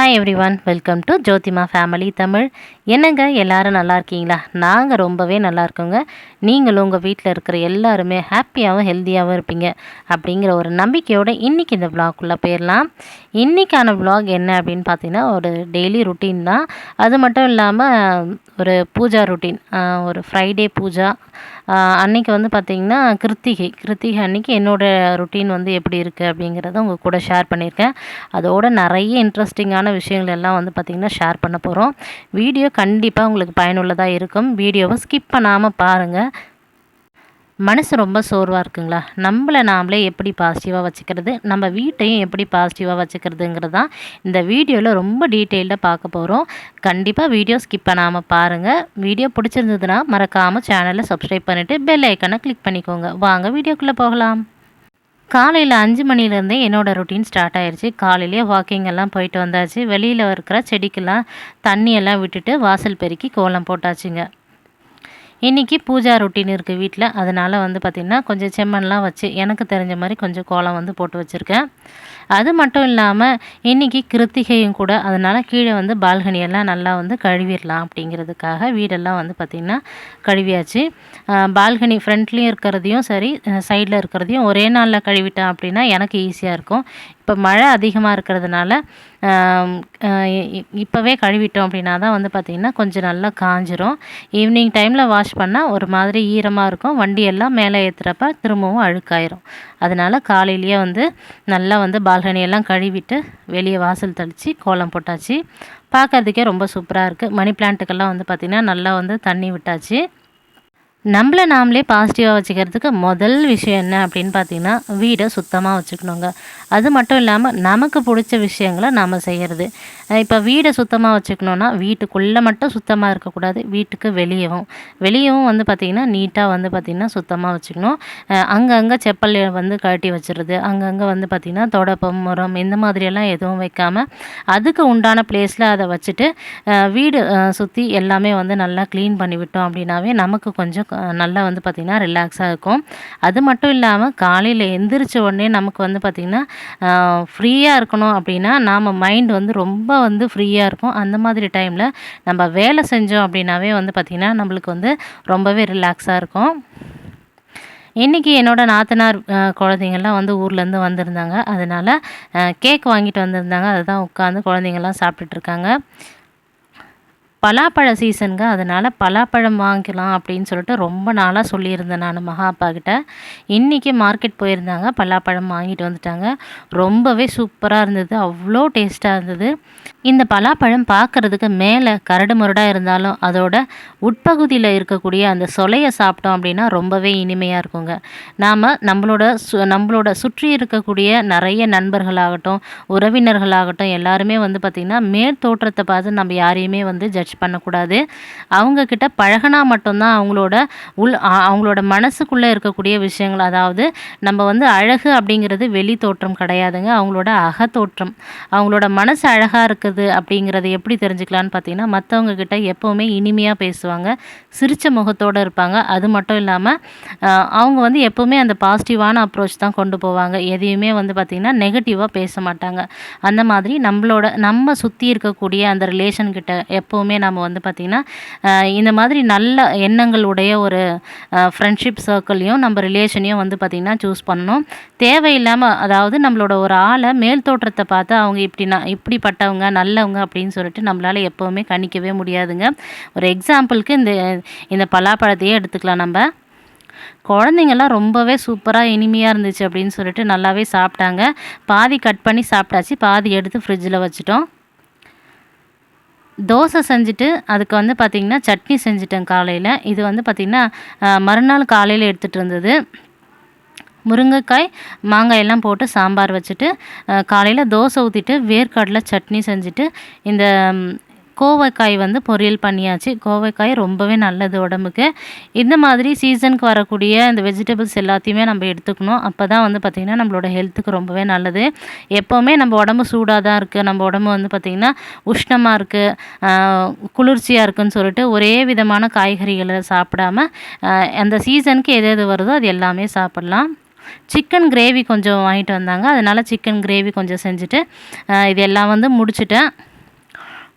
Hi every welcome to Jothima family Tamil என்னங்க எல்லோரும் நல்லா இருக்கீங்களா? நாங்கள் ரொம்பவே நல்லா இருக்கோங்க. நீங்களும் உங்கள் வீட்டில் இருக்கிற எல்லாருமே ஹாப்பியாகவும் ஹெல்த்தியாகவும் இருப்பீங்க அப்படிங்கிற ஒரு நம்பிக்கையோடு இன்றைக்கி இந்த விளாக்குள்ளே போயிடலாம் இன்றைக்கான விளாக் என்ன அப்படின்னு பார்த்தீங்கன்னா ஒரு டெய்லி ருட்டீன் தான். அது மட்டும் இல்லாமல் ஒரு பூஜா ருட்டீன் ஒரு ஃப்ரைடே பூஜா அன்றைக்கி வந்து பார்த்திங்கன்னா கிருத்திகை. கிருத்திகை அன்றைக்கி என்னோடய ருட்டீன் வந்து எப்படி இருக்குது அப்படிங்கிறத உங்கள் கூட ஷேர் பண்ணியிருக்கேன். அதோட நிறைய இன்ட்ரெஸ்டிங்கான விஷயங்கள் எல்லாம் வந்து பார்த்திங்கன்னா ஷேர் பண்ண போகிறோம் வீடியோ கண்டிப்பாக உங்களுக்கு பயனுள்ளதாக இருக்கும். வீடியோவை ஸ்கிப் பண்ணாமல் பாருங்கள் மனசு ரொம்ப சோர்வாக இருக்குங்களா? நம்மளை நாமளே எப்படி பாசிட்டிவாக வச்சுக்கிறது நம்ம வீட்டையும் எப்படி பாசிட்டிவாக வச்சுக்கிறதுங்கிறது தான் இந்த வீடியோவில் ரொம்ப டீட்டெயில்டாக பார்க்க போகிறோம் கண்டிப்பாக வீடியோ ஸ்கிப் பண்ணாமல் பாருங்கள் வீடியோ பிடிச்சிருந்ததுன்னா மறக்காமல் சேனலை சப்ஸ்கிரைப் பண்ணிவிட்டு பெல் ஐக்கனை கிளிக் பண்ணிக்கோங்க. வாங்க வீடியோக்குள்ளே போகலாம். காலையில் அஞ்சு மணிலேருந்தே என்னோடய ரொட்டீன் ஸ்டார்ட் ஆயிடுச்சு காலையிலேயே வாக்கிங் எல்லாம் போயிட்டு வந்தாச்சு. வெளியில் இருக்கிற செடிக்கெல்லாம் தண்ணியெல்லாம் விட்டுட்டு வாசல் பெருக்கி கோலம் போட்டாச்சுங்க. இன்றைக்கி பூஜா ரொட்டீன் இருக்குது வீட்டில் அதனால் வந்து பார்த்திங்கன்னா கொஞ்சம் செம்மண்லாம் வச்சு எனக்கு தெரிஞ்ச மாதிரி கொஞ்சம் கோலம் வந்து போட்டு வச்சுருக்கேன். அது மட்டும் இல்லாமல் இன்றைக்கி கிருத்திகையும் கூட அதனால் கீழே வந்து பால்கனியெல்லாம் நல்லா வந்து கழுவிடலாம் அப்படிங்கிறதுக்காக வீடெல்லாம் வந்து பார்த்திங்கன்னா கழுவியாச்சு. பால்கனி ஃப்ரண்ட்லேயும் இருக்கிறதையும் சரி சைடில் இருக்கிறதையும் ஒரே நாளில் கழுவிட்டேன் அப்படின்னா எனக்கு ஈஸியாக இருக்கும். இப்போ மழை அதிகமாக இருக்கிறதுனால இப்போவே கழுவிட்டோம் அப்படின்னா தான் வந்து பார்த்திங்கன்னா கொஞ்சம் நல்லா காஞ்சிரும். ஈவினிங் டைமில் வாஷ் பண்ணால் ஒரு மாதிரி ஈரமாக இருக்கும். வண்டியெல்லாம் மேலே ஏற்றுறப்ப திரும்பவும் அழுக்காயிரும். அதனால் காலையிலேயே வந்து நல்லா வந்து பால்கனியெல்லாம் கழுவிட்டு வெளியே வாசல் தெளித்து கோலம் போட்டாச்சு. பார்க்கறதுக்கே ரொம்ப சூப்பராக இருக்குது மணி பிளான்ட்டுக்கெல்லாம் வந்து பார்த்திங்கன்னா நல்லா வந்து தண்ணி விட்டாச்சு. நம்மளை நாமளே பாசிட்டிவாக வச்சுக்கிறதுக்கு முதல் விஷயம் என்ன அப்படின்னு பார்த்தீங்கன்னா வீடை சுத்தமாக வச்சுக்கணுங்க. அது மட்டும் இல்லாமல் நமக்கு பிடிச்ச விஷயங்களை நாம் செய்கிறது இப்போ வீடை சுத்தமாக வச்சுக்கணுன்னா வீட்டுக்குள்ளே மட்டும் சுத்தமாக இருக்கக்கூடாது. வீட்டுக்கு வெளியவும். வெளியவும் வந்து பார்த்திங்கன்னா நீட்டாக வந்து பார்த்திங்கன்னா சுத்தமாக வச்சுக்கணும். அங்கங்கே செப்பல் வந்து கழட்டி வச்சுருது அங்கங்கே வந்து பார்த்திங்கன்னா தொடப்பம் முறம் இந்த மாதிரியெல்லாம் எதுவும் வைக்காமல் அதுக்கு உண்டான பிளேஸில் அதை வச்சுட்டு வீடு சுற்றி எல்லாமே வந்து நல்லா க்ளீன் பண்ணிவிட்டோம் அப்படின்னாவே நமக்கு கொஞ்சம் நல்லா வந்து பார்த்திங்கன்னா ரிலாக்ஸாக இருக்கும். அது மட்டும் இல்லாமல் காலையில் எந்திரிச்ச உடனே நமக்கு வந்து பார்த்திங்கன்னா ஃப்ரீயாக இருக்கணும் அப்படின்னா நாம் மைண்ட் வந்து ரொம்ப வந்து ஃப்ரீயாக இருக்கும். அந்த மாதிரி டைமில் நம்ம வேலை செஞ்சோம் அப்படின்னாவே வந்து பார்த்திங்கன்னா நம்மளுக்கு வந்து ரொம்பவே ரிலாக்ஸாக இருக்கும். இன்றைக்கி என்னோடய நாத்தனார் குழந்தைங்கள்லாம் வந்து ஊர்லேருந்து வந்திருந்தாங்க. அதனால் கேக் வாங்கிட்டு வந்திருந்தாங்க. அதை தான் உட்காந்து குழந்தைங்கள்லாம் சாப்பிட்டுட்ருக்காங்க பலாப்பழ சீசனுங்க அதனால் பலாப்பழம் வாங்கிக்கலாம் அப்படின்னு சொல்லிட்டு ரொம்ப நாளாக சொல்லியிருந்தேன் நான் மகா அப்பா கிட்ட. இன்றைக்கி மார்க்கெட் போயிருந்தாங்க. பலாப்பழம் வாங்கிட்டு வந்துட்டாங்க. ரொம்பவே சூப்பராக இருந்தது. அவ்வளோ டேஸ்ட்டாக இருந்தது. இந்த பலாப்பழம் பார்க்குறதுக்கு மேலே கரடு முரடாக இருந்தாலும் அதோட உட்பகுதியில் இருக்கக்கூடிய அந்த சொலையை சாப்பிட்டோம் அப்படின்னா ரொம்பவே இனிமையாக இருக்குங்க. நாம் நம்மளோட சு நம்மளோட சுற்றி இருக்கக்கூடிய நிறைய நண்பர்களாகட்டும் உறவினர்களாகட்டும் எல்லாருமே வந்து பார்த்திங்கன்னா மேல் தோற்றத்தை பார்த்து நம்ம யாரையுமே வந்து ஜட்ஜ் ஜட்ஜ் பண்ணக்கூடாது. அவங்கக்கிட்ட பழகினா மட்டும்தான் அவங்களோட உள் அவங்களோட மனசுக்குள்ளே இருக்கக்கூடிய விஷயங்கள். அதாவது நம்ம வந்து அழகு அப்படிங்கிறது வெளி தோற்றம் கிடையாதுங்க. அவங்களோட அகத்தோற்றம் அவங்களோட மனசு அழகாக இருக்குது அப்படிங்கிறத எப்படி தெரிஞ்சுக்கலான்னு பார்த்தீங்கன்னா மற்றவங்க கிட்ட எப்போவுமே இனிமையாக பேசுவாங்க. சிரித்த முகத்தோடு இருப்பாங்க. அது மட்டும் இல்லாமல் அவங்க வந்து எப்போவுமே அந்த பாசிட்டிவான அப்ரோச் தான் கொண்டு போவாங்க. எதையுமே வந்து பார்த்திங்கன்னா நெகட்டிவாக பேச மாட்டாங்க. அந்த மாதிரி நம்மளோட நம்ம சுற்றி இருக்கக்கூடிய அந்த ரிலேஷன் கிட்ட எப்போவுமே நம்ம வந்து பார்த்திங்கன்னா இந்த மாதிரி நல்ல எண்ணங்களுடைய ஒரு ஃப்ரெண்ட்ஷிப் சர்க்கிளையும் நம்ம ரிலேஷனையும் வந்து பார்த்திங்கன்னா சூஸ் பண்ணணும். தேவையில்லாமல் அதாவது நம்மளோட ஒரு ஆளை மேல் தோற்றத்தை பார்த்து அவங்க இப்படி நான் இப்படிப்பட்டவங்க நல்லவங்க அப்படின்னு சொல்லிட்டு நம்மளால் எப்போவுமே கணிக்கவே முடியாதுங்க. ஒரு எக்ஸாம்பிளுக்கு இந்த இந்த பலாப்பழத்தையே எடுத்துக்கலாம் நம்ம. குழந்தைங்கள்லாம் ரொம்பவே சூப்பராக இனிமையாக இருந்துச்சு அப்படின்னு சொல்லிட்டு நல்லாவே சாப்பிட்டாங்க. பாதி கட் பண்ணி சாப்பிட்டாச்சு. பாதி எடுத்து ஃப்ரிட்ஜில் வச்சுட்டோம். தோசை செஞ்சுட்டு அதுக்கு வந்து பார்த்திங்கன்னா சட்னி செஞ்சுட்டேன் காலையில். இது வந்து பார்த்திங்கன்னா மறுநாள் காலையில் எடுத்துகிட்டு இருந்தது. முருங்கைக்காய் மாங்காய் எல்லாம் போட்டு சாம்பார் வச்சுட்டு காலையில் தோசை ஊற்றிட்டு வேர்க்கடலை சட்னி செஞ்சுட்டு இந்த கோவைக்காய் வந்து பொரியல் பண்ணியாச்சு. கோவைக்காய் ரொம்பவே நல்லது உடம்புக்கு. இந்த மாதிரி சீசனுக்கு வரக்கூடிய இந்த வெஜிடபிள்ஸ் எல்லாத்தையுமே நம்ம எடுத்துக்கணும். அப்போ தான் வந்து பார்த்திங்கன்னா நம்மளோட ஹெல்த்துக்கு ரொம்பவே நல்லது. எப்போவுமே நம்ம உடம்பு சூடாக தான் இருக்குது நம்ம உடம்பு வந்து பார்த்திங்கன்னா உஷ்ணமாக இருக்குது குளிர்ச்சியாக இருக்குதுன்னு சொல்லிட்டு ஒரே விதமான காய்கறிகளை சாப்பிடாம அந்த சீசனுக்கு எது எது வருதோ அது எல்லாமே சாப்பிட்லாம். சிக்கன் கிரேவி கொஞ்சம் வாங்கிட்டு வந்தாங்க. அதனால் சிக்கன் கிரேவி கொஞ்சம் செஞ்சுட்டு இது எல்லாம் வந்து முடிச்சுட்டேன்.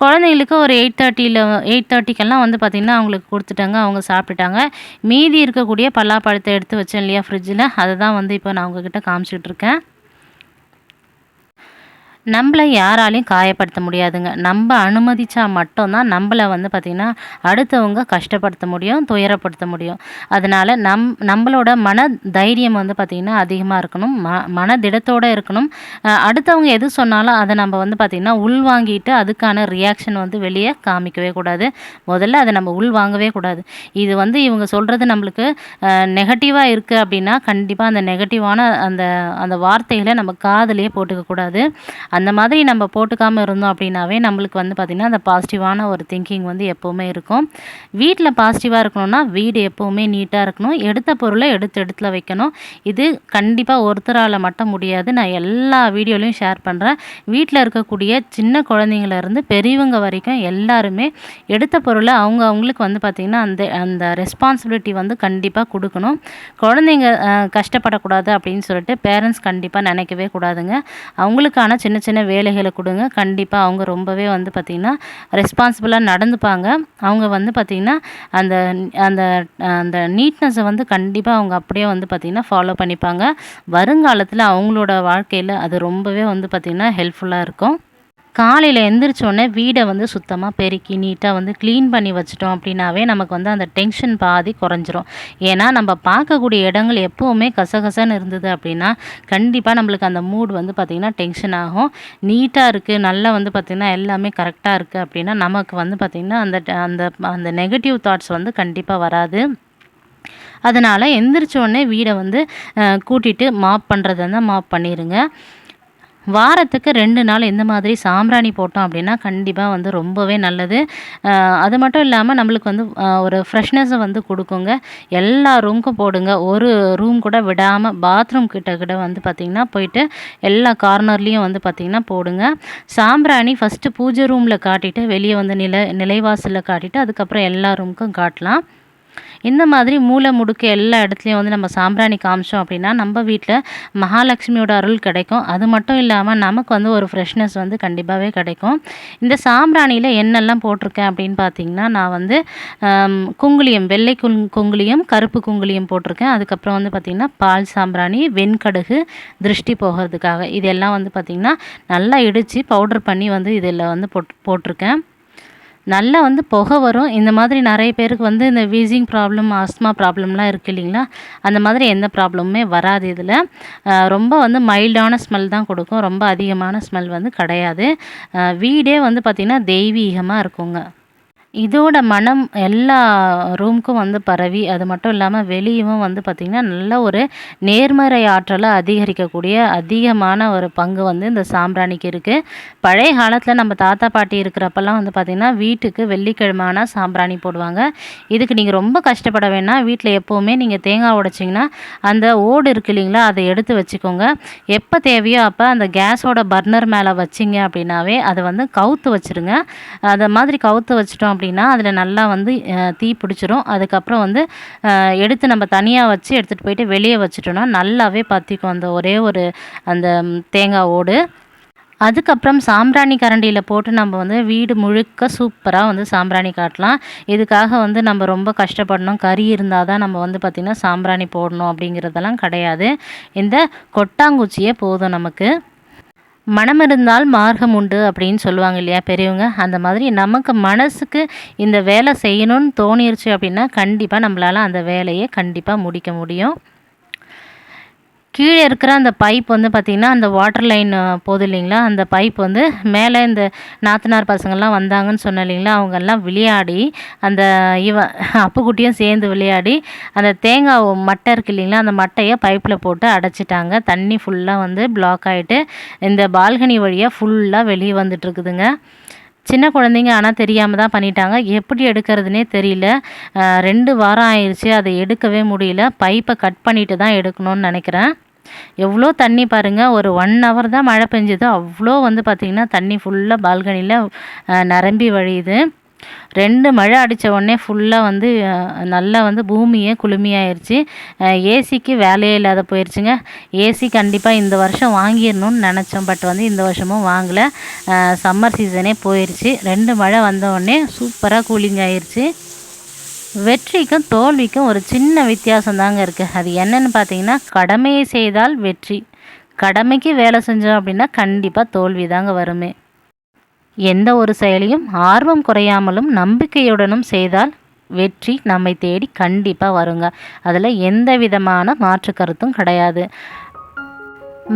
குழந்தைங்களுக்கு ஒரு எயிட் தேர்ட்டியில் எயிட் தேர்ட்டிக்கெல்லாம் வந்து பார்த்திங்கன்னா அவங்களுக்கு கொடுத்துட்டாங்க அவங்க சாப்பிட்டுட்டாங்க. மீதி இருக்கக்கூடிய பல்லாப்பழத்தை எடுத்து வச்சேன் இல்லையா ஃப்ரிட்ஜில் அதை தான் வந்து இப்போ நான் உங்ககிட்ட காமிச்சிட்ருக்கேன் நம்மளை யாராலையும் காயப்படுத்த முடியாதுங்க. நம்ம அனுமதித்தா மட்டும்தான் நம்மளை வந்து பார்த்திங்கன்னா அடுத்தவங்க கஷ்டப்படுத்த முடியும் துயரப்படுத்த முடியும். அதனால் நம் நம்மளோட மன தைரியம் வந்து பார்த்திங்கன்னா அதிகமாக இருக்கணும். ம மனதிடத்தோடு இருக்கணும். அடுத்தவங்க எது சொன்னாலும் அதை நம்ம வந்து பார்த்திங்கன்னா உள்வாங்கிட்டு அதுக்கான ரியாக்ஷன் வந்து வெளியே காமிக்கவே கூடாது. முதல்ல அதை நம்ம உள்வாங்கவே கூடாது. இது வந்து இவங்க சொல்கிறது நம்மளுக்கு நெகட்டிவாக இருக்குது அப்படின்னா கண்டிப்பாக அந்த நெகட்டிவான அந்த அந்த வார்த்தைகளை நம்ம காதலையே போட்டுக்கக்கூடாது அந்த மாதிரி நம்ம போட்டுக்காமல் இருந்தோம் அப்படின்னாவே நம்மளுக்கு வந்து பார்த்திங்கன்னா அந்த பாசிட்டிவான ஒரு திங்கிங் வந்து எப்போவுமே இருக்கும். வீட்டில் பாசிட்டிவாக இருக்கணும்னா வீடு எப்போவுமே நீட்டாக இருக்கணும். எடுத்த பொருளை எடுத்து இடத்துல வைக்கணும். இது கண்டிப்பாக ஒருத்தரால் மட்டும் முடியாது. நான் எல்லா வீடியோலையும் ஷேர் பண்ணுறேன் வீட்டில் இருக்கக்கூடிய சின்ன குழந்தைங்கள இருந்து பெரியவங்க வரைக்கும் எல்லாருமே எடுத்த பொருளை அவங்க அவங்களுக்கு வந்து பார்த்திங்கன்னா அந்த அந்த ரெஸ்பான்சிபிலிட்டி வந்து கண்டிப்பாக கொடுக்கணும். குழந்தைங்க கஷ்டப்படக்கூடாது அப்படின்னு சொல்லிட்டு பேரண்ட்ஸ் கண்டிப்பாக நினைக்கவே கூடாதுங்க. அவங்களுக்கான சின்ன சின்ன வேலைகளை கொடுங்க. கண்டிப்பாக அவங்க ரொம்பவே வந்து பார்த்திங்கன்னா ரெஸ்பான்சிபிளாக நடந்துப்பாங்க. அவங்க வந்து பார்த்திங்கன்னா அந்த அந்த அந்த நீட்னஸை வந்து கண்டிப்பாக அவங்க அப்படியே வந்து பார்த்திங்கன்னா ஃபாலோ பண்ணிப்பாங்க. வருங்காலத்தில் அவங்களோட வாழ்க்கையில் அது ரொம்பவே வந்து பார்த்திங்கன்னா ஹெல்ப்ஃபுல்லாக இருக்கும். காலையில் எந்திரிச்சோடனே வீடை வந்து சுத்தமாக பெருக்கி நீட்டாக வந்து க்ளீன் பண்ணி வச்சிட்டோம் அப்படின்னாவே நமக்கு வந்து அந்த டென்ஷன் பாதி குறைஞ்சிரும். ஏன்னா நம்ம பார்க்கக்கூடிய இடங்கள் எப்போவுமே கசகசன்னு இருந்தது அப்படின்னா கண்டிப்பாக நம்மளுக்கு அந்த மூட் வந்து பார்த்திங்கன்னா டென்ஷன் ஆகும். நீட்டாக இருக்குது நல்லா வந்து பார்த்திங்கன்னா எல்லாமே கரெக்டாக இருக்குது அப்படின்னா நமக்கு வந்து பார்த்திங்கன்னா அந்த அந்த அந்த நெகட்டிவ் தாட்ஸ் வந்து கண்டிப்பாக வராது. அதனால் எந்திரிச்சோடனே வீடை வந்து கூட்டிகிட்டு கூட்டிட்டு மாப் பண்ணுறதா மாப் பண்ணிடுங்க வாரத்துக்கு ரெண்டு நாள் இந்த மாதிரி சாம்பிராணி போட்டோம் அப்படின்னா கண்டிப்பாக வந்து ரொம்பவே நல்லது. அது மட்டும் இல்லாமல் நம்மளுக்கு வந்து ஒரு ஃப்ரெஷ்னஸை வந்து கொடுக்குங்க. எல்லா ரூமுக்கும் போடுங்க. ஒரு ரூம் கூட விடாமல் பாத்ரூம் கிட்ட கிட்ட வந்து பார்த்திங்கன்னா போயிட்டு எல்லா கார்னர்லேயும் வந்து பார்த்திங்கன்னா போடுங்க. சாம்பிராணி ஃபஸ்ட்டு பூஜை ரூமில் காட்டிட்டு வெளியே வந்து நில நிலைவாசலில் காட்டிட்டு அதுக்கப்புறம் எல்லா ரூமுக்கும் காட்டலாம். இந்த மாதிரி மூளை முடுக்கு எல்லா இடத்துலையும் வந்து நம்ம சாம்பிராணி காமிச்சோம் அப்படின்னா நம்ம வீட்டில் மகாலட்சுமியோட அருள் கிடைக்கும். அது மட்டும் இல்லாமல் நமக்கு வந்து ஒரு ஃப்ரெஷ்னஸ் வந்து கண்டிப்பாகவே கிடைக்கும். இந்த சாம்பிராணியில் என்னெல்லாம் போட்டிருக்கேன் அப்படின்னு பார்த்தீங்கன்னா நான் வந்து குங்குளியம் வெள்ளை குங் குங்குலியம் கருப்பு குங்குளியம் போட்டிருக்கேன். அதுக்கப்புறம் வந்து பார்த்திங்கன்னா பால் சாம்பிராணி வெண்கடுகு திருஷ்டி போகிறதுக்காக. இதெல்லாம் வந்து பார்த்திங்கன்னா நல்லா இடித்து பவுடர் பண்ணி வந்து இதில் வந்து போட் போட்டிருக்கேன். நல்லா வந்து புகை வரும். இந்த மாதிரி நிறைய பேருக்கு வந்து இந்த வீசிங் ப்ராப்ளம் ஆஸ்மா ப்ராப்ளம்லாம் இருக்குது இல்லைங்களா? அந்த மாதிரி எந்த ப்ராப்ளமுமே வராது இதில். ரொம்ப வந்து மைல்டான ஸ்மெல் தான் கொடுக்கும். ரொம்ப அதிகமான ஸ்மெல் வந்து கிடையாது. வீடே வந்து பார்த்திங்கன்னா தெய்வீகமாக இருக்குங்க. இதோட மனம் எல்லா ரூமுக்கும் வந்து பரவி அது மட்டும் இல்லாமல் வெளியவும் வந்து பார்த்திங்கன்னா நல்ல ஒரு நேர்மறை ஆற்றலை அதிகரிக்கக்கூடிய அதிகமான ஒரு பங்கு வந்து இந்த சாம்பிராணிக்கு இருக்குது பழைய காலத்தில் நம்ம தாத்தா பாட்டி இருக்கிறப்பெல்லாம் வந்து பார்த்திங்கன்னா வீட்டுக்கு வெள்ளிக்கிழமை ஆனால் சாம்பிராணி போடுவாங்க. இதுக்கு நீங்கள் ரொம்ப கஷ்டப்பட வேணாம் வீட்டில் எப்போவுமே நீங்கள் தேங்காய் உடைச்சிங்கன்னா அந்த ஓடு இருக்கு இல்லைங்களா அதை எடுத்து வச்சுக்கோங்க. எப்போ தேவையோ அப்போ அந்த கேஸோட பர்னர் மேலே வச்சிங்க அப்படின்னாவே அதை வந்து கவுத்து வச்சிருங்க. அதை மாதிரி கவுத்து வச்சிட்டோம் அப்படின்னா அப்படின்னா அதில் நல்லா வந்து தீ பிடிச்சிரும். அதுக்கப்புறம் வந்து எடுத்து நம்ம தனியாக வச்சு எடுத்துகிட்டு போயிட்டு வெளியே வச்சுட்டோன்னா நல்லாவே பற்றிக்கும் அந்த ஒரே ஒரு அந்த தேங்காய் ஓடு. அதுக்கப்புறம் சாம்பிராணி கரண்டியில் போட்டு நம்ம வந்து வீடு முழுக்க சூப்பராக வந்து சாம்பிராணி காட்டலாம். இதுக்காக வந்து நம்ம ரொம்ப கஷ்டப்படணும். கறி இருந்தால் தான் நம்ம வந்து பார்த்திங்கன்னா சாம்பிராணி போடணும் அப்படிங்கிறதெல்லாம் கிடையாது. இந்த கொட்டாங்குச்சியே போதும் நமக்கு. மனம் இருந்தால் மார்க்கம் உண்டு அப்படின்னு சொல்லுவாங்க இல்லையா பெரியவங்க. அந்த மாதிரி நமக்கு மனசுக்கு இந்த வேலை செய்யணும்னு தோணிருச்சு அப்படின்னா கண்டிப்பாக நம்மளால் அந்த வேலையை கண்டிப்பாக முடிக்க முடியும். கீழே இருக்கிற அந்த பைப் வந்து பார்த்திங்கன்னா அந்த வாட்டர் லைன் போகுது இல்லைங்களா? அந்த பைப் வந்து மேலே இந்த நாத்தனார் பசங்கள்லாம் வந்தாங்கன்னு சொன்னேன் இல்லைங்களா? அவங்கெல்லாம் விளையாடி அந்த இவ அப்புக்குட்டியும் சேர்ந்து விளையாடி அந்த தேங்காய் மட்டை இருக்கு இல்லைங்களா? அந்த மட்டையை பைப்பில் போட்டு அடைச்சிட்டாங்க. தண்ணி ஃபுல்லாக வந்து பிளாக் ஆகிட்டு இந்த பால்கனி வழியாக ஃபுல்லாக வெளியே வந்துட்டுருக்குதுங்க. சின்ன குழந்தைங்க ஆனால் தெரியாமல் தான் பண்ணிட்டாங்க. எப்படி எடுக்கிறதுனே தெரியல. ரெண்டு வாரம் ஆயிடுச்சு அதை எடுக்கவே முடியல. பைப்பை கட் பண்ணிட்டு தான் எடுக்கணும்னு நினைக்கிறேன். எவ்வளோ தண்ணி பாருங்கள் ஒரு ஒன் ஹவர் தான் மழை பெஞ்சது. அவ்வளோ வந்து பார்த்திங்கன்னா தண்ணி ஃபுல்லாக பால்கனியில் நிரம்பி வழியுது. ரெண்டு மழை அடித்த உடனே ஃபுல்லாக வந்து நல்லா வந்து பூமியே குளுமையாயிருச்சு. ஏசிக்கு வேலையே இல்லாத போயிடுச்சுங்க ஏசி கண்டிப்பாக இந்த வருஷம் வாங்கிடணும்னு நினச்சோம். பட் வந்து இந்த வருஷமும் வாங்கலை. சம்மர் சீசனே போயிடுச்சு ரெண்டு மழை வந்த உடனே சூப்பராக கூலிங் ஆயிடுச்சு வெற்றிக்கும் தோல்விக்கும் ஒரு சின்ன வித்தியாசம் தாங்க இருக்குது அது என்னன்னு பார்த்தீங்கன்னா கடமையை செய்தால் வெற்றி. கடமைக்கு வேலை செஞ்சோம் அப்படின்னா கண்டிப்பாக தோல்வி தாங்க வருமே. எந்த ஒரு செயலையும் ஆர்வம் குறையாமலும் நம்பிக்கையுடனும் செய்தால் வெற்றி நம்மை தேடி கண்டிப்பாக வருங்க. அதில் எந்த விதமான மாற்று கருத்தும் கிடையாது.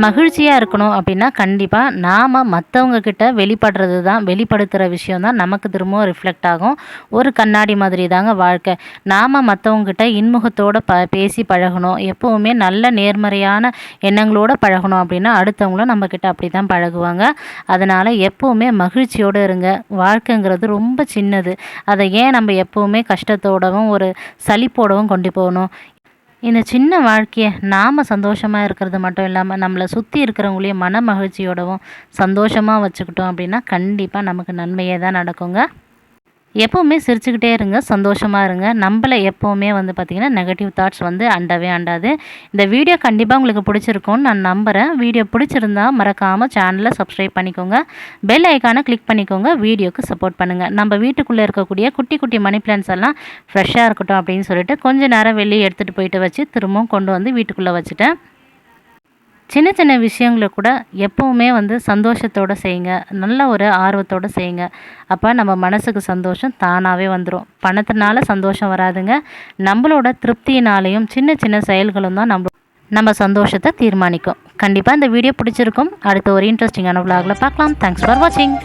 மகிழ்ச்சியாக இருக்கணும் அப்படின்னா கண்டிப்பாக நாம் மற்றவங்கக்கிட்ட வெளிப்படுறது தான் வெளிப்படுத்துகிற விஷயம் தான் நமக்கு திரும்பவும் ரிஃப்ளெக்ட் ஆகும். ஒரு கண்ணாடி மாதிரி தாங்க வாழ்க்கை. நாம் மற்றவங்கக்கிட்ட இன்முகத்தோடு ப பேசி பழகணும். எப்போவுமே நல்ல நேர்மறையான எண்ணங்களோடு பழகணும் அப்படின்னா அடுத்தவங்களும் நம்மக்கிட்ட அப்படி தான் பழகுவாங்க. அதனால் எப்போவுமே மகிழ்ச்சியோடு இருங்க. வாழ்க்கைங்கிறது ரொம்ப சின்னது. அதை ஏன் நம்ம எப்போவுமே கஷ்டத்தோடவும் ஒரு சலிப்போடவும் கொண்டு போகணும்? இந்த சின்ன வாழ்க்கையை நாம் சந்தோஷமாக இருக்கிறது மட்டும் இல்லாமல் நம்மளை சுற்றி இருக்கிறவங்களையும் மன மகிழ்ச்சியோடவும் சந்தோஷமாக வச்சுக்கிட்டோம் அப்படின்னா கண்டிப்பாக நமக்கு நன்மையே தான் நடக்குங்க. எப்போவுமே சிரிச்சுக்கிட்டே இருங்க சந்தோஷமாக இருங்க. நம்மளை எப்போவுமே வந்து பார்த்திங்கன்னா நெகட்டிவ் தாட்ஸ் வந்து அண்டவே அண்டாது. இந்த வீடியோ கண்டிப்பாக உங்களுக்கு பிடிச்சிருக்கும்னு நான் நம்புகிறேன் வீடியோ பிடிச்சிருந்தா மறக்காமல் சேனலை சப்ஸ்கிரைப் பண்ணிக்கோங்க. பெல் ஐக்கானை கிளிக் பண்ணிக்கோங்க. வீடியோக்கு சப்போர்ட் பண்ணுங்கள் நம்ம வீட்டுக்குள்ளே இருக்கக்கூடிய குட்டி குட்டி மணி பிளான்ஸ் எல்லாம் ஃப்ரெஷ்ஷாக இருக்கட்டும் அப்படின்னு சொல்லிட்டு கொஞ்ச நேரம் வெளியே எடுத்துகிட்டு போயிட்டு வச்சு திரும்பவும் கொண்டு வந்து வீட்டுக்குள்ளே வச்சுட்டேன். சின்ன சின்ன விஷயங்களை கூட எப்போவுமே வந்து சந்தோஷத்தோடு செய்யுங்க. நல்ல ஒரு ஆர்வத்தோடு செய்யுங்க. அப்போ நம்ம மனசுக்கு சந்தோஷம் தானாகவே வந்துடும் பணத்தினால சந்தோஷம் வராதுங்க. நம்மளோட திருப்தியினாலேயும் சின்ன சின்ன செயல்களும் தான் நம்ம நம்ம சந்தோஷத்தை தீர்மானிக்கும். கண்டிப்பாக இந்த வீடியோ பிடிச்சிருக்கும். அடுத்த ஒரு இன்ட்ரெஸ்டிங்கான vlogல பார்க்கலாம். தேங்க்ஸ் ஃபார் வாட்சிங்